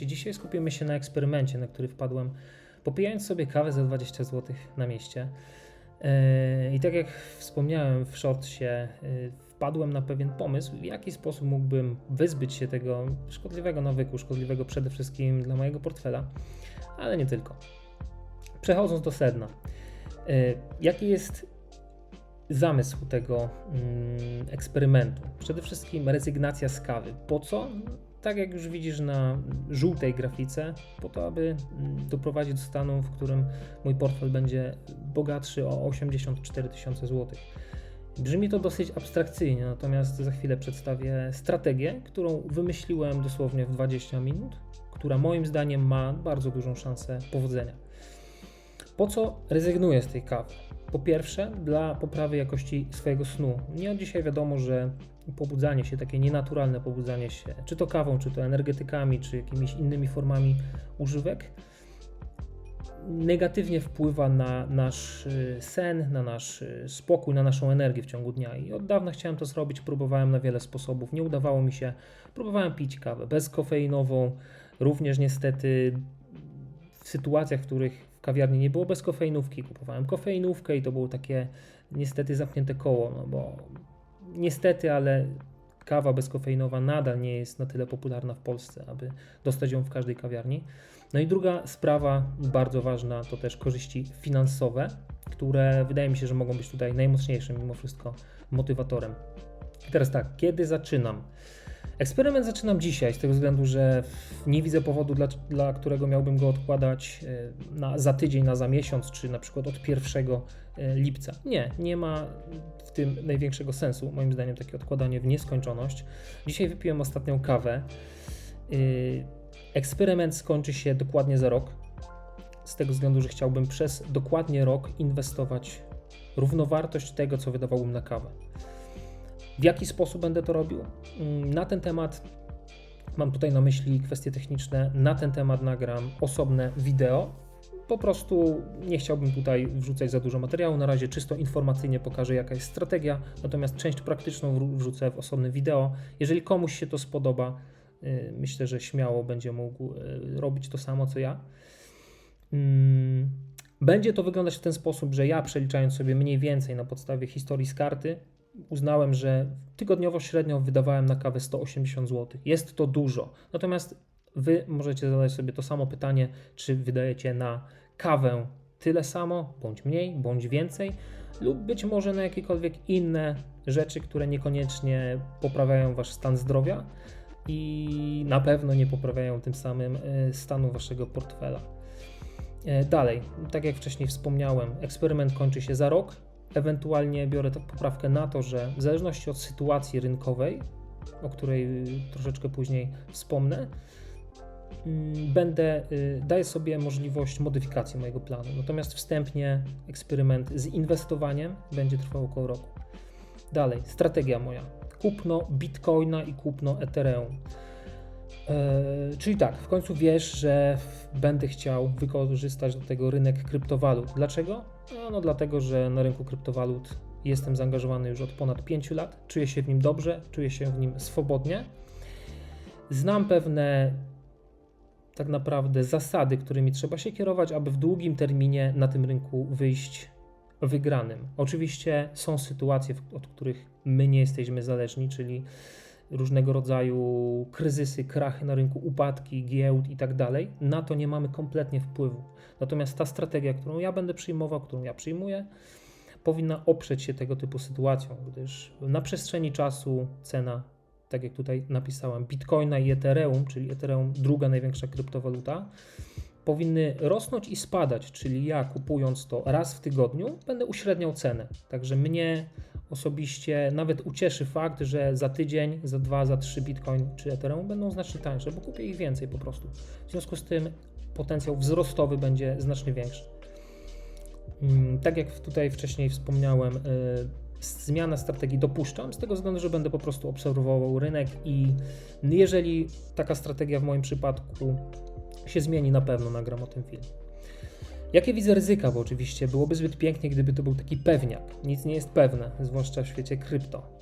Dzisiaj skupimy się na eksperymencie, na który wpadłem, popijając sobie kawę za 20 zł na mieście. Yy, I tak jak wspomniałem w shortsie, wpadłem na pewien pomysł, w jaki sposób mógłbym wyzbyć się tego szkodliwego nawyku, szkodliwego przede wszystkim dla mojego portfela, ale nie tylko. Przechodząc do sedna, yy, jaki jest zamysł tego mm, eksperymentu? Przede wszystkim rezygnacja z kawy. Po co? Tak jak już widzisz na żółtej grafice, po to, aby mm, doprowadzić do stanu, w którym mój portfel będzie bogatszy o 84 tysiące złotych. Brzmi to dosyć abstrakcyjnie, natomiast za chwilę przedstawię strategię, którą wymyśliłem dosłownie w 20 minut, która moim zdaniem ma bardzo dużą szansę powodzenia. Po co rezygnuję z tej kawy? Po pierwsze, dla poprawy jakości swojego snu. Nie od dzisiaj wiadomo, że pobudzanie się, takie nienaturalne pobudzanie się, czy to kawą, czy to energetykami, czy jakimiś innymi formami używek, negatywnie wpływa na nasz y, sen, na nasz y, spokój, na naszą energię w ciągu dnia. I od dawna chciałem to zrobić, próbowałem na wiele sposobów, nie udawało mi się. Próbowałem pić kawę bezkofeinową, również niestety w sytuacjach, w których kawiarni nie było bezkofeinówki, kupowałem kofeinówkę i to było takie niestety zamknięte koło, no bo niestety, ale kawa bezkofeinowa nadal nie jest na tyle popularna w Polsce, aby dostać ją w każdej kawiarni. No i druga sprawa, bardzo ważna, to też korzyści finansowe, które wydaje mi się, że mogą być tutaj najmocniejszym mimo wszystko motywatorem. I teraz tak, kiedy zaczynam? Eksperyment zaczynam dzisiaj, z tego względu, że nie widzę powodu, dla, dla którego miałbym go odkładać e, na, za tydzień, na za miesiąc, czy na przykład od 1 e, lipca. Nie, nie ma w tym największego sensu, moim zdaniem, takie odkładanie w nieskończoność. Dzisiaj wypiłem ostatnią kawę. E, eksperyment skończy się dokładnie za rok, z tego względu, że chciałbym przez dokładnie rok inwestować równowartość tego, co wydawałbym na kawę. W jaki sposób będę to robił? Mm, na ten temat mam tutaj na myśli kwestie techniczne. Na ten temat nagram osobne wideo. Po prostu nie chciałbym tutaj wrzucać za dużo materiału. Na razie czysto informacyjnie pokażę, jaka jest strategia, natomiast część praktyczną wrzucę w osobne wideo. Jeżeli komuś się to spodoba, y, myślę, że śmiało będzie mógł y, robić to samo co ja. Mm, będzie to wyglądać w ten sposób, że ja przeliczając sobie mniej więcej na podstawie historii z karty, uznałem, że tygodniowo średnio wydawałem na kawę 180 zł. Jest to dużo. Natomiast Wy możecie zadać sobie to samo pytanie, czy wydajecie na kawę tyle samo, bądź mniej, bądź więcej, lub być może na jakiekolwiek inne rzeczy, które niekoniecznie poprawiają Wasz stan zdrowia i na pewno nie poprawiają tym samym e, stanu Waszego portfela. E, dalej, tak jak wcześniej wspomniałem, eksperyment kończy się za rok. Ewentualnie biorę poprawkę na to, że w zależności od sytuacji rynkowej, o której troszeczkę później wspomnę, mm, będę, y, daję sobie możliwość modyfikacji mojego planu. Natomiast wstępnie eksperyment z inwestowaniem będzie trwał około roku. Dalej, strategia moja. Kupno Bitcoina i kupno Ethereum. E, czyli tak, w końcu wiesz, że będę chciał wykorzystać do tego rynek kryptowalut. Dlaczego? No, no dlatego, że na rynku kryptowalut jestem zaangażowany już od ponad 5 lat, czuję się w nim dobrze, czuję się w nim swobodnie. Znam pewne tak naprawdę zasady, którymi trzeba się kierować, aby w długim terminie na tym rynku wyjść wygranym. Oczywiście są sytuacje, od których my nie jesteśmy zależni, czyli różnego rodzaju kryzysy, krachy na rynku, upadki, giełd i tak dalej, na to nie mamy kompletnie wpływu. Natomiast ta strategia, którą ja będę przyjmował, którą ja przyjmuję, powinna oprzeć się tego typu sytuacją, gdyż na przestrzeni czasu cena, tak jak tutaj napisałem, Bitcoina i Ethereum, czyli Ethereum druga największa kryptowaluta, powinny rosnąć i spadać, czyli ja kupując to raz w tygodniu będę uśredniał cenę. Także mnie osobiście nawet ucieszy fakt, że za tydzień, za dwa, za trzy Bitcoin czy Ethereum będą znacznie tańsze, bo kupię ich więcej po prostu. W związku z tym potencjał wzrostowy będzie znacznie większy. Mm, tak jak tutaj wcześniej wspomniałem, y, zmiana strategii dopuszczam, z tego względu, że będę po prostu obserwował rynek i jeżeli taka strategia w moim przypadku się zmieni, na pewno nagram o tym film. Jakie widzę ryzyka? Bo oczywiście byłoby zbyt pięknie, gdyby to był taki pewniak. Nic nie jest pewne, zwłaszcza w świecie krypto.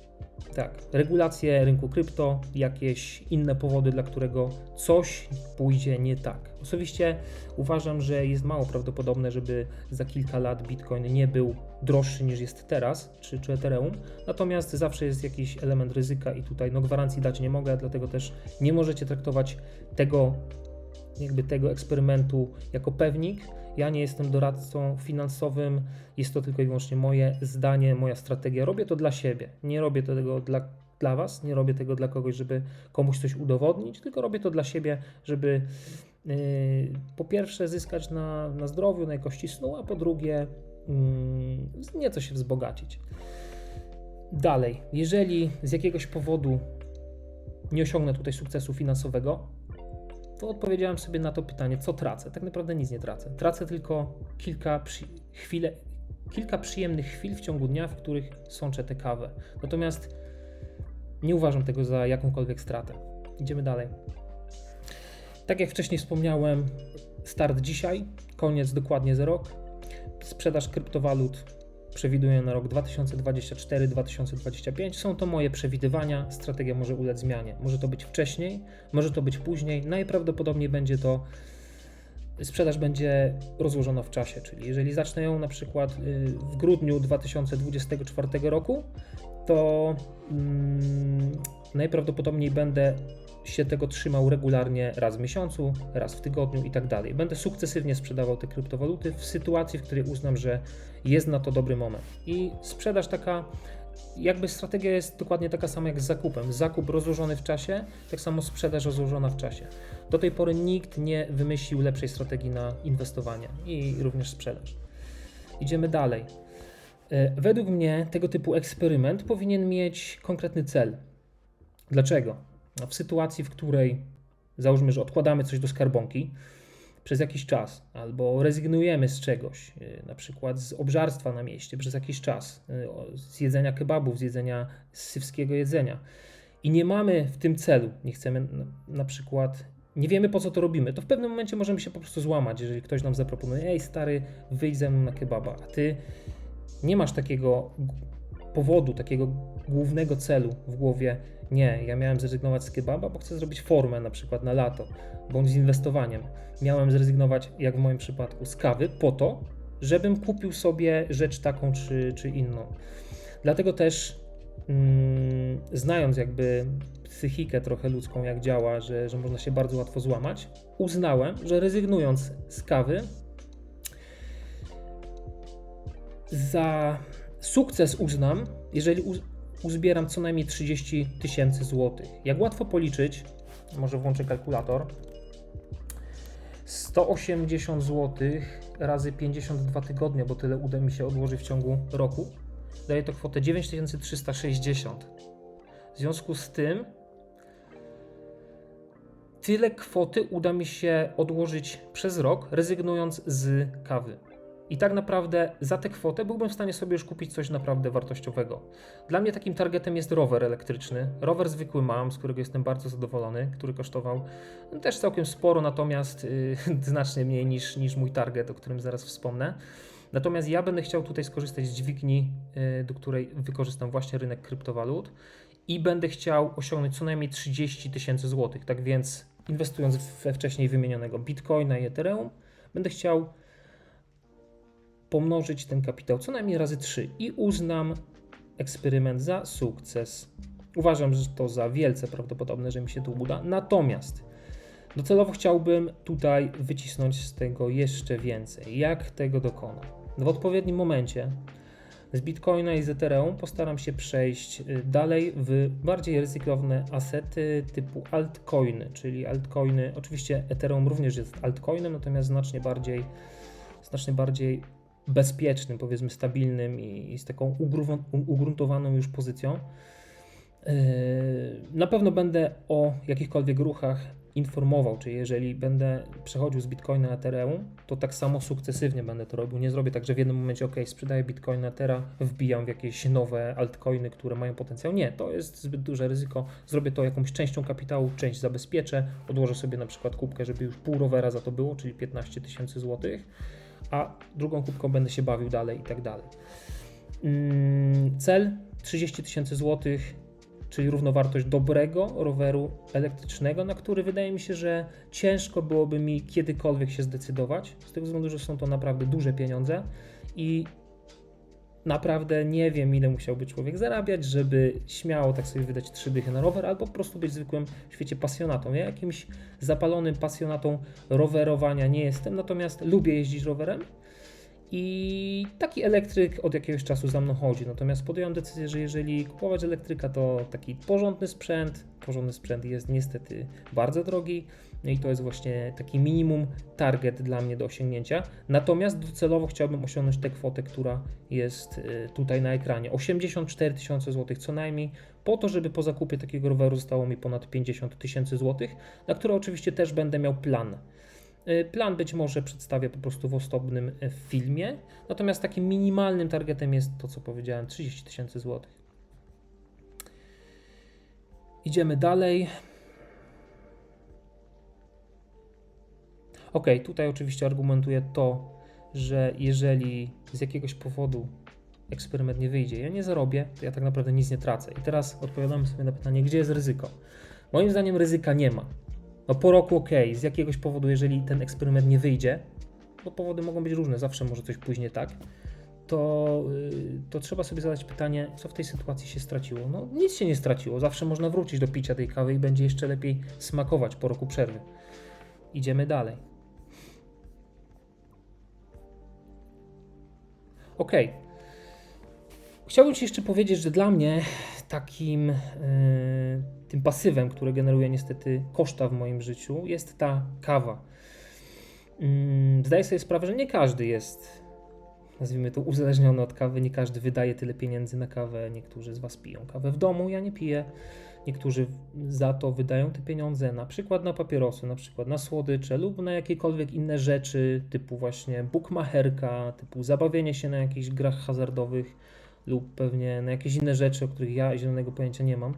Tak, regulacje rynku krypto, jakieś inne powody, dla którego coś pójdzie nie tak. Osobiście uważam, że jest mało prawdopodobne, żeby za kilka lat Bitcoin nie był droższy niż jest teraz, czy, czy Ethereum. Natomiast zawsze jest jakiś element ryzyka i tutaj no, gwarancji dać nie mogę, dlatego też nie możecie traktować tego, jakby tego eksperymentu jako pewnik. Ja nie jestem doradcą finansowym, jest to tylko i wyłącznie moje zdanie, moja strategia. Robię to dla siebie, nie robię tego dla, dla Was, nie robię tego dla kogoś, żeby komuś coś udowodnić, tylko robię to dla siebie, żeby yy, po pierwsze zyskać na, na zdrowiu, na jakości snu, a po drugie yy, nieco się wzbogacić. Dalej, jeżeli z jakiegoś powodu nie osiągnę tutaj sukcesu finansowego, to odpowiedziałem sobie na to pytanie, co tracę. Tak naprawdę nic nie tracę. Tracę tylko kilka, przy... chwile, kilka przyjemnych chwil w ciągu dnia, w których sączę tę kawę. Natomiast nie uważam tego za jakąkolwiek stratę. Idziemy dalej. Tak jak wcześniej wspomniałem, start dzisiaj, koniec dokładnie za rok. Sprzedaż kryptowalut przewiduję na rok 2024-2025. Są to moje przewidywania. Strategia może ulec zmianie. Może to być wcześniej, może to być później. Najprawdopodobniej będzie to sprzedaż będzie rozłożona w czasie, czyli jeżeli zacznę ją na przykład y, w grudniu 2024 roku, to mm, najprawdopodobniej będę się tego trzymał regularnie raz w miesiącu, raz w tygodniu i tak dalej. Będę sukcesywnie sprzedawał te kryptowaluty w sytuacji, w której uznam, że jest na to dobry moment. I sprzedaż taka, jakby strategia jest dokładnie taka sama jak z zakupem. Zakup rozłożony w czasie, tak samo sprzedaż rozłożona w czasie. Do tej pory nikt nie wymyślił lepszej strategii na inwestowanie i również sprzedaż. Idziemy dalej. E, według mnie tego typu eksperyment powinien mieć konkretny cel. Dlaczego? No, w sytuacji, w której załóżmy, że odkładamy coś do skarbonki przez jakiś czas, albo rezygnujemy z czegoś, y, na przykład z obżarstwa na mieście przez jakiś czas, y, z jedzenia kebabów, z jedzenia sywskiego jedzenia i nie mamy w tym celu, nie chcemy na przykład nie wiemy po co to robimy, to w pewnym momencie możemy się po prostu złamać, jeżeli ktoś nam zaproponuje, ej stary, wyjdź ze mną na kebaba, a ty nie masz takiego powodu, takiego głównego celu w głowie, nie, ja miałem zrezygnować z kebaba, bo chcę zrobić formę na przykład na lato, bądź z inwestowaniem. Miałem zrezygnować, jak w moim przypadku, z kawy po to, żebym kupił sobie rzecz taką czy, czy inną. Dlatego też, mm, znając jakby psychikę trochę ludzką, jak działa, że, że można się bardzo łatwo złamać, uznałem, że rezygnując z kawy, za sukces uznam, jeżeli uzbieram co najmniej 30 tysięcy złotych. Jak łatwo policzyć, może włączę kalkulator, 180 zł razy 52 tygodnie, bo tyle uda mi się odłożyć w ciągu roku, daje to kwotę 9360. W związku z tym tyle kwoty uda mi się odłożyć przez rok, rezygnując z kawy. I tak naprawdę za tę kwotę byłbym w stanie sobie już kupić coś naprawdę wartościowego. Dla mnie takim targetem jest rower elektryczny. Rower zwykły mam, z którego jestem bardzo zadowolony, który kosztował też całkiem sporo, natomiast yy, znacznie mniej niż, niż mój target, o którym zaraz wspomnę. Natomiast ja będę chciał tutaj skorzystać z dźwigni, yy, do której wykorzystam właśnie rynek kryptowalut i będę chciał osiągnąć co najmniej 30 tysięcy złotych. Tak więc inwestując we wcześniej wymienionego Bitcoina i Ethereum, będę chciał pomnożyć ten kapitał co najmniej razy 3 i uznam eksperyment za sukces. Uważam, że to za wielce prawdopodobne, że mi się to uda. Natomiast docelowo chciałbym tutaj wycisnąć z tego jeszcze więcej. Jak tego dokonam? W odpowiednim momencie z Bitcoina i z Ethereum postaram się przejść y, dalej w bardziej ryzykowne asety typu altcoiny, czyli altcoiny. Oczywiście Ethereum również jest altcoinem, natomiast znacznie bardziej, znacznie bardziej bezpiecznym, powiedzmy stabilnym i, z taką ugruntowaną już pozycją. Yy, na pewno będę o jakichkolwiek ruchach informował, czyli jeżeli będę przechodził z Bitcoina na Ethereum, to tak samo sukcesywnie będę to robił. Nie zrobię tak, że w jednym momencie ok, sprzedaję Bitcoin na wbijam w jakieś nowe altcoiny, które mają potencjał. Nie, to jest zbyt duże ryzyko. Zrobię to jakąś częścią kapitału, część zabezpieczę, odłożę sobie na przykład kubkę, żeby już pół rowera za to było, czyli 15 tysięcy złotych a drugą kubką będę się bawił dalej i tak dalej. Mm, Cel 30 tysięcy złotych, czyli równowartość dobrego roweru elektrycznego, na który wydaje mi się, że ciężko byłoby mi kiedykolwiek się zdecydować, z tego względu, że są to naprawdę duże pieniądze i naprawdę nie wiem, ile musiałby człowiek zarabiać, żeby śmiało tak sobie wydać trzy dychy na rower, albo po prostu być zwykłym w świecie pasjonatą. Ja jakimś zapalonym pasjonatą rowerowania nie jestem, natomiast lubię jeździć rowerem i taki elektryk od jakiegoś czasu za mną chodzi. Natomiast podjąłem decyzję, że jeżeli kupować elektryka, to taki porządny sprzęt. Porządny sprzęt jest niestety bardzo drogi. No i to jest właśnie taki minimum target dla mnie do osiągnięcia. Natomiast docelowo chciałbym osiągnąć tę kwotę, która jest y, tutaj na ekranie. 84 tysiące złotych co najmniej, po to, żeby po zakupie takiego roweru zostało mi ponad 50 tysięcy złotych, na które oczywiście też będę miał plan. Y, Plan być może przedstawię po prostu w osobnym y, filmie, natomiast takim minimalnym targetem jest to, co powiedziałem, 30 tysięcy złotych. Idziemy dalej. Ok, tutaj oczywiście argumentuję to, że jeżeli z jakiegoś powodu eksperyment nie wyjdzie, ja nie zarobię, to ja tak naprawdę nic nie tracę. I teraz odpowiadamy sobie na pytanie, gdzie jest ryzyko? Moim zdaniem ryzyka nie ma. No po roku ok, z jakiegoś powodu, jeżeli ten eksperyment nie wyjdzie, bo powody mogą być różne, zawsze może coś później tak, to, yy, to trzeba sobie zadać pytanie, co w tej sytuacji się straciło. No nic się nie straciło, zawsze można wrócić do picia tej kawy i będzie jeszcze lepiej smakować po roku przerwy. Idziemy dalej. Ok. Chciałbym Ci jeszcze powiedzieć, że dla mnie takim yy, tym pasywem, który generuje niestety koszta w moim życiu, jest ta kawa. Yy, zdaję sobie sprawę, że nie każdy jest, nazwijmy to, uzależniony od kawy, nie każdy wydaje tyle pieniędzy na kawę. Niektórzy z Was piją kawę w domu, ja nie piję. Niektórzy za to wydają te pieniądze na przykład na papierosy, na przykład na słodycze lub na jakiekolwiek inne rzeczy, typu właśnie bookmacherka, typu zabawienie się na jakichś grach hazardowych lub pewnie na jakieś inne rzeczy, o których ja zielonego pojęcia nie mam.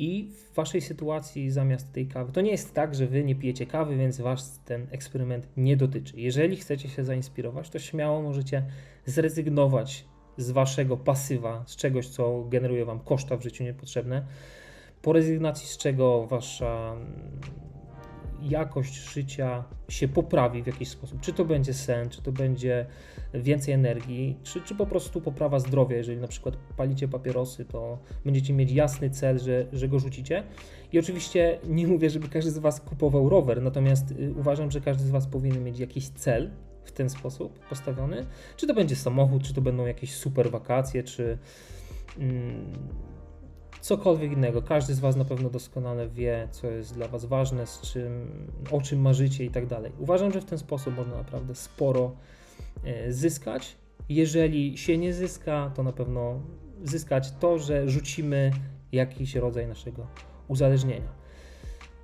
I w waszej sytuacji zamiast tej kawy, to nie jest tak, że wy nie pijecie kawy, więc was ten eksperyment nie dotyczy. Jeżeli chcecie się zainspirować, to śmiało możecie zrezygnować z waszego pasywa, z czegoś, co generuje wam koszta w życiu niepotrzebne, po rezygnacji z czego wasza jakość życia się poprawi w jakiś sposób. Czy to będzie sen, czy to będzie więcej energii, czy, czy po prostu poprawa zdrowia. Jeżeli na przykład palicie papierosy, to będziecie mieć jasny cel, że, że go rzucicie. I oczywiście nie mówię, żeby każdy z Was kupował rower, natomiast y, uważam, że każdy z Was powinien mieć jakiś cel w ten sposób postawiony. Czy to będzie samochód, czy to będą jakieś super wakacje, czy. Mm, cokolwiek innego. Każdy z Was na pewno doskonale wie, co jest dla Was ważne, z czym, o czym marzycie i tak dalej. Uważam, że w ten sposób można naprawdę sporo e, zyskać. Jeżeli się nie zyska, to na pewno zyskać to, że rzucimy jakiś rodzaj naszego uzależnienia.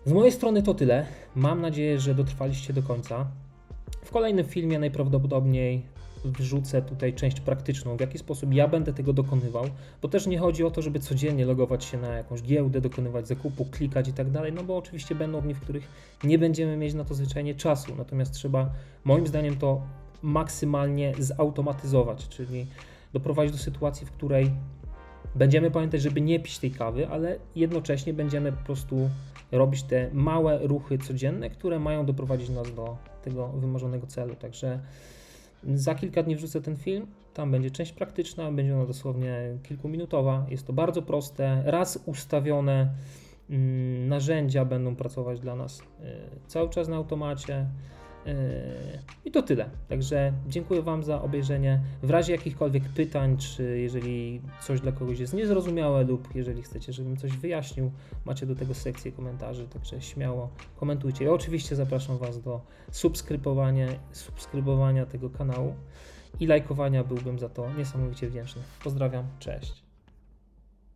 Z mojej strony to tyle. Mam nadzieję, że dotrwaliście do końca. W kolejnym filmie najprawdopodobniej wrzucę tutaj część praktyczną, w jaki sposób ja będę tego dokonywał, bo też nie chodzi o to, żeby codziennie logować się na jakąś giełdę, dokonywać zakupu, klikać i tak dalej, no bo oczywiście będą dni, w których nie będziemy mieć na to zwyczajnie czasu, natomiast trzeba moim zdaniem to maksymalnie zautomatyzować, czyli doprowadzić do sytuacji, w której będziemy pamiętać, żeby nie pić tej kawy, ale jednocześnie będziemy po prostu robić te małe ruchy codzienne, które mają doprowadzić nas do tego wymarzonego celu. Także za kilka dni wrzucę ten film. Tam będzie część praktyczna, będzie ona dosłownie kilkuminutowa. Jest to bardzo proste. Raz ustawione mm, narzędzia będą pracować dla nas y, cały czas na automacie. Y, I to tyle. Także dziękuję Wam za obejrzenie. W razie jakichkolwiek pytań, czy jeżeli coś dla kogoś jest niezrozumiałe, lub jeżeli chcecie, żebym coś wyjaśnił, macie do tego sekcję komentarzy, także śmiało komentujcie. I oczywiście zapraszam Was do subskrybowania, subskrybowania tego kanału i lajkowania. Byłbym za to niesamowicie wdzięczny. Pozdrawiam, cześć.